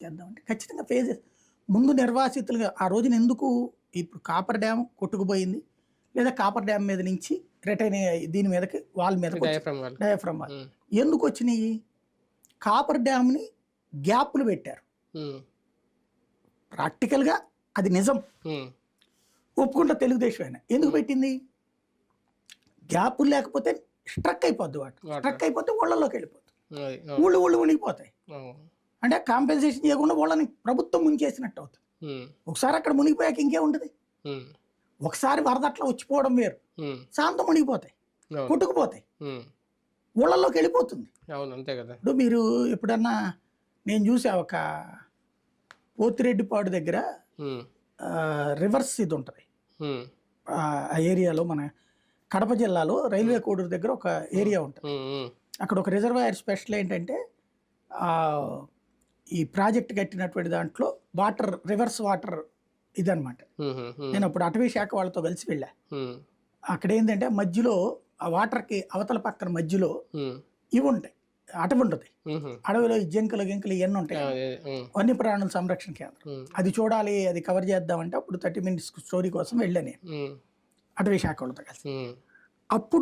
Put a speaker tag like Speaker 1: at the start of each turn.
Speaker 1: చేద్దామంటే ఖచ్చితంగా ఫేజ్ ముందు నిర్వాసితులుగా ఆ రోజున ఎందుకు ఇప్పుడు కాపర్ డ్యామ్ కొట్టుకుపోయింది? లేదా కాపర్ డ్యామ్ మీద నుంచి రిటైన్ దీని మీదకి వాళ్ళ మీదకి
Speaker 2: డయాఫ్రమ్
Speaker 1: వాల్. ఎందుకు వచ్చినాయి? కాపర్ డ్యామ్ని గ్యాప్లు పెట్టారు. ప్రాక్టికల్గా అది నిజం. ఒప్పుకుంటా తెలుగుదేశం అయినా ఎందుకు పెట్టింది? గ్యాపులు లేకపోతే స్ట్రక్ అయిపోద్ది వాటి. స్ట్రక్ అయిపోతే ఊళ్ళలోకి వెళ్ళిపోతుంది ఊళ్ళు ఊళ్ళు మునిగిపోతాయి
Speaker 2: ఆ,
Speaker 1: అంటే కాంపెన్సేషన్ చేయకుండా వాళ్ళని ప్రభుత్వం ముంచేసినట్టు అవుతుంది. ఒకసారి అక్కడ మునిగిపోయాక ఇంకే ఉంటుంది? ఒకసారి వరద అట్లా వచ్చిపోవడం వేరు. శాంతం మునిగిపోతాయి కొట్టుకుపోతాయి.
Speaker 2: ఉమ్,
Speaker 1: ఊళ్ళలోకి వెళ్ళిపోతుంది.
Speaker 2: అవును అంతే కదా.
Speaker 1: ఇప్పుడు మీరు ఎప్పుడన్నా నేను చూసా ఒక పోతిరెడ్డిపాడు దగ్గర రివర్స్ ఇది ఉంటుంది. ఆ ఏరియాలో మన కడప జిల్లాలో రైల్వే కోడూరు దగ్గర ఒక ఏరియా ఉంటుంది. అక్కడ ఒక రిజర్వాయర్ స్పెషల్ ఏంటంటే ఈ ప్రాజెక్ట్ కట్టినటువంటి దాంట్లో వాటర్ రివర్స్ వాటర్ ఇదనమాట నేను అప్పుడు అటవీ శాఖ వాళ్ళతో కలిసి వెళ్ళా. అక్కడ ఏంటంటే మధ్యలో ఆ వాటర్కి అవతల పక్కన మధ్యలో ఇవి ఉంటాయి అటవి ఉంటుంది. అడవిలో జింకలు గింకలు ఇవన్నీ ఉంటాయి వన్యప్రాణుల సంరక్షణ కేంద్రం. అది చూడాలి అది కవర్ చేద్దామంటే అప్పుడు థర్టీ మినిట్స్ స్టోరీ కోసం వెళ్ళా నేను.
Speaker 2: ఉమ్,
Speaker 1: అటవీ శాఖ వాళ్ళతో కలిసి. అప్పుడు